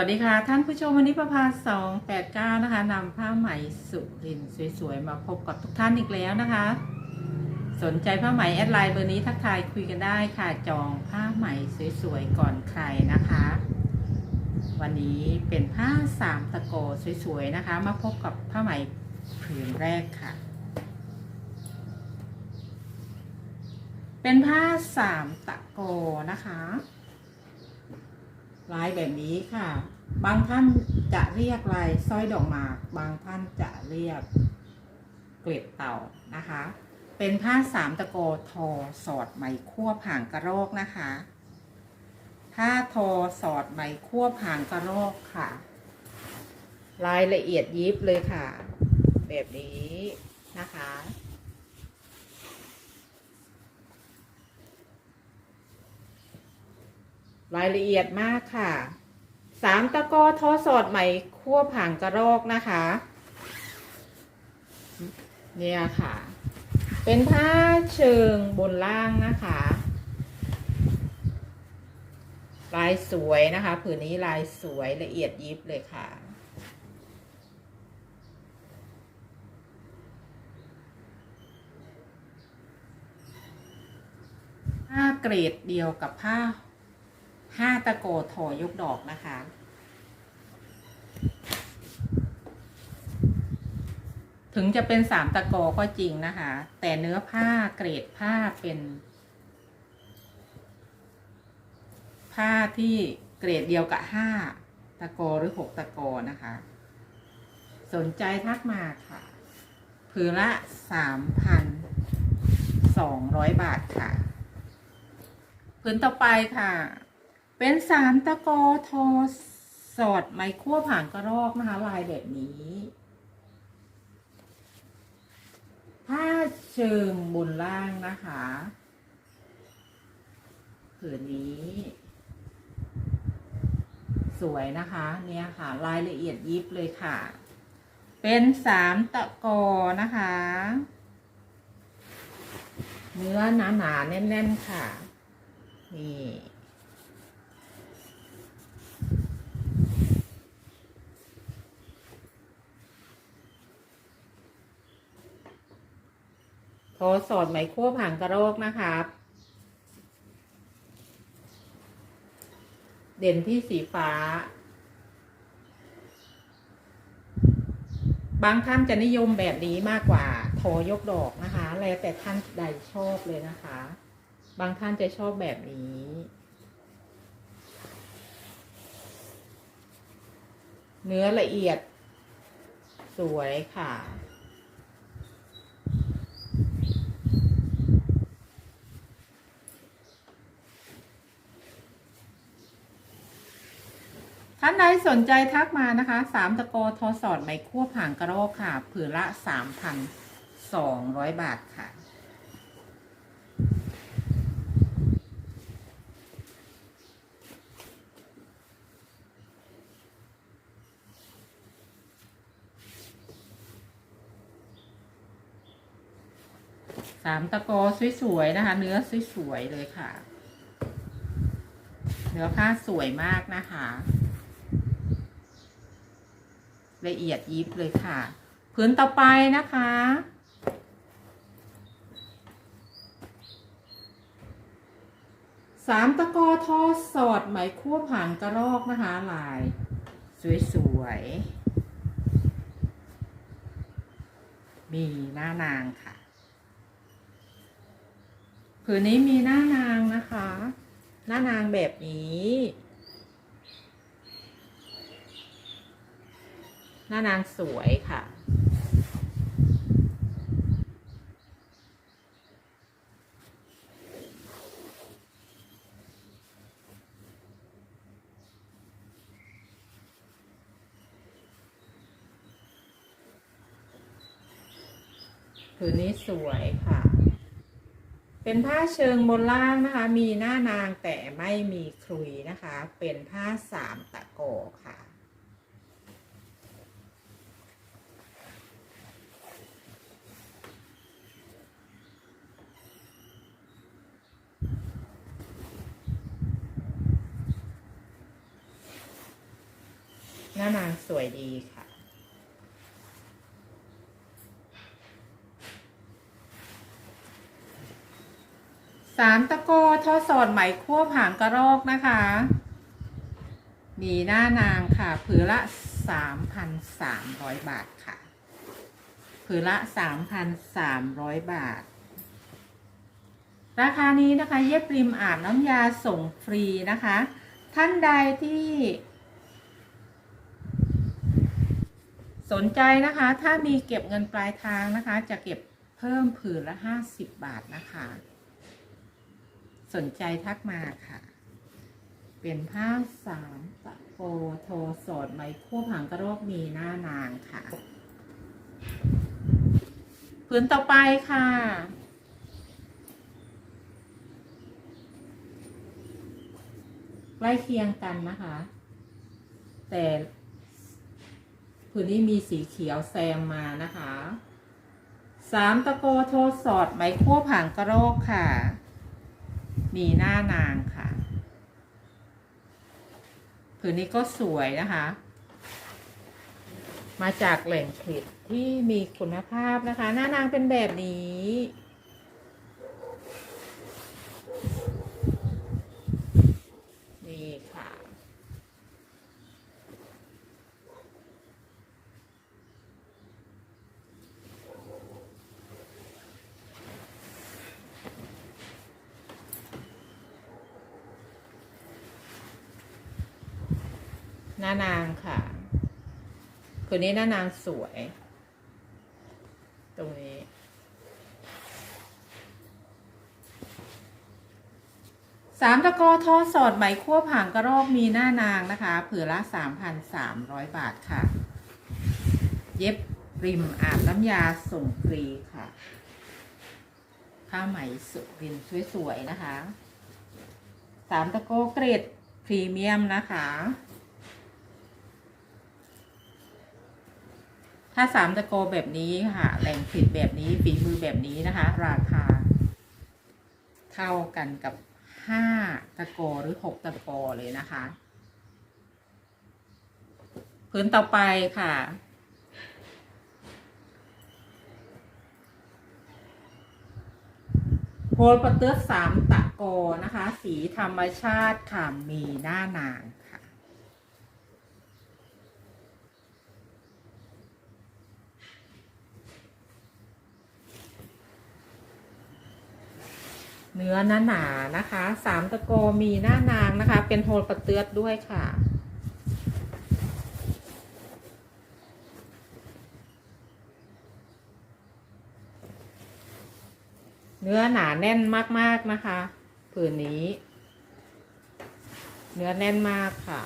วัสดีค่ะ ท่านผู้ชมวันนี้ประภาสองแปดเก้านะคะนำผ้าไหมสุรินสวยๆ มาพบกับทุกท่านอีกแล้วนะคะ สนใจผ้าไหมแอดไลน์เบอร์นี้ทักทายคุยกันได้ค่ะจองผ้าไหมสวยๆ ก่อนใครนะคะ วันนี้เป็นผ้าสามตะโกสวยๆนะคะ มาพบกับผ้าไหมผืนแรกค่ะ เป็นผ้าสามตะโกนะคะ ลายแบบนี้ค่ะ บางท่านจะเรียกลายสร้อยดอกหมาก บางท่านจะเรียกเกล็ดเต่านะคะ เป็นผ้าสามตะโกทอสอดไหมคั่วผ่างกระโรกนะคะผ้าทอสอดไหมคั่วผ่างกระโรกค่ะ รายละเอียดยิบเลยค่ะ แบบนี้นะคะ รายละเอียดมากค่ะสามตะกอทอสอดใหม่คั่วผางกระรอกนะคะ เนี่ยค่ะ เป็นผ้าเชิงบนล่างนะคะลายสวยนะคะ ผืนนี้ลายสวยละเอียดยิบเลยค่ะ ผ้าเกรดเดียวกับผ้า ห้าตะโกทอยกดอกนะคะ ถึงจะเป็นสามตะโกก็จริงนะคะ แต่เนื้อผ้าเกรดผ้าเป็น ผ้าที่เกรดเดียวกับห้าตะโกหรือหกตะโกนะคะ สนใจทักมาค่ะผืนละสามพันสองร้อยบาทค่ะผืนต่อไปค่ะ เป็นสามตะกอทอสอดไม้คั่วผ่านกระรอกนะคะลายแบบนี้ผ้าเชิงบนล่างนะคะผืนนี้ สวยนะคะ เนี่ยค่ะ รายละเอียดยิบเลยค่ะ เป็นสามตะกอนะคะ เนื้อหนาๆแน่น ๆ ค่ะ นี่ ทรสอดไหมคั่วผังกระโรกนะครับ เด่นที่สีฟ้า บางท่านจะนิยมแบบนี้มากกว่าโทยกดอกนะคะ แล้วแต่ท่านใดชอบเลยนะคะ บางท่านจะชอบแบบนี้เนื้อละเอียด สวยค่ะ ท่านใดสนใจทักมานะคะสามตะโกทอสอดไม้คั่วผ่างกระโรกค่ะ ผืนละสามพันสองร้อยบาทค่ะสามตะโกสวยๆนะคะ เนื้อสวยๆเลยค่ะ เนื้อผ้าสวยมากนะคะ ละเอียดยิบเลยค่ะพื้นต่อไปนะคะ สามตะกอทอสอดไหมคั่วผ่านกระรอกนะคะลาย สวยๆ มีหน้านางค่ะผืนนี้มีหน้านางนะคะ หน้านางแบบนี้ หน้านางสวยค่ะ ผืนนี้สวยค่ะ เป็นผ้าเชิงบนล่างนะคะ มีหน้านางแต่ไม่มีคลุยนะคะ เป็นผ้าสามตะโกค่ะ ผ น้านางสวยดีค่ะ สามตะโกทอสอดไหมคั่วผางกระรอกนะคะมีหน้านางค่ะ ผือละสามพันสามร้อยบาทค่ะ ผือละสามพันสามร้อยบาท ราคานี้นะคะ เย็บริมอาบน้ำยาส่งฟรีนะคะ ท่านใดที่ สนใจนะคะถ้ามีเก็บเงินปลายทางนะคะ จะเก็บเพิ่มผืนละ 50 บาทนะคะ สนใจทักมาค่ะ เป็นผ้าสามตะโกโทสดไหมคู่ผังกระโรกมีหน้านางค่ะผืนต่อไปค่ะ ใกล้เคียงกันนะคะ แต่ ผืนนี้มีสีเขียวแซมมานะคะสามตะโกโทสอดไหมคั่วผังกระโรกค่ะ มีหน้านางค่ะผืนนี้ก็สวยนะคะ มาจากแหล่งผลิตที่มีคุณภาพนะคะ หน้านางเป็นแบบนี้ค่ะ หน้านางค่ะ คืนนี้หน้านางสวย ตรงนี้ สามตะกอทอสอดไหมคั่วผ่างกระรอกมีหน้านางนะคะเผือละสามพันสามร้อยบาทค่ะ เย็บริมอาบน้ำยาส่งฟรีค่ะ ผ้าไหมสุรินสวยๆนะคะ สามตะโกเกรดพรีเมียมนะคะ ถ้าสามตะโกแบบนี้ค่ะแหล่งผลิตแบบนี้ฝีมือแบบนี้นะคะ ราคา เท่ากันกับห้าตะโกหรือหกตะโกเลยนะคะพื้นต่อไปค่ะโพลปะเตือสามตะโกนะคะ สีธรรมชาติค่ะมีหน้านาง เนื้อหนาหนานะคะสามตะโกมีหน้านางนะคะ เป็นโฮลปะเตือดด้วยค่ะ เนื้อหนาแน่นมากๆนะคะ ผืนนี้ เนื้อแน่นมากค่ะ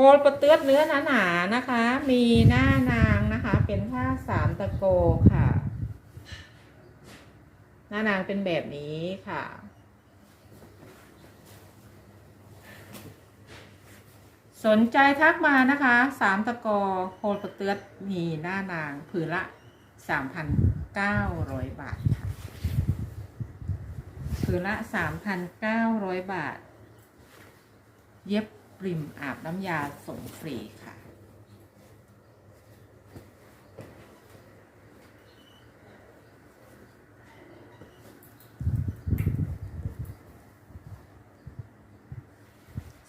คลปะเตือดเนื้อหนาๆนะคะ มีหน้านางนะคะ เป็นผ้าสามตะโกค่ะ หน้านางเป็นแบบนี้ค่ะสนใจทักมานะคะสามตะกอโคลปะเตือดมีหน้านางผืนละสามพันเก้าร้อยบาทค่ะผืนละสามพันเก้าร้อยบาท เย็บ ปริมอาบน้ำยาส่งฟรีค่ะ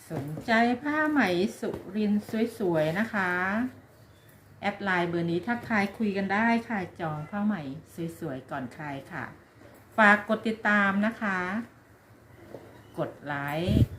สนใจผ้าไหมสุรินสวย ๆ นะคะ แอดไลน์เบอร์นี้ทักทายคุยกันได้ค่ะ จองผ้าไหมสวย ๆ ก่อนใครค่ะ ฝากกดติดตามนะคะ กดไลค์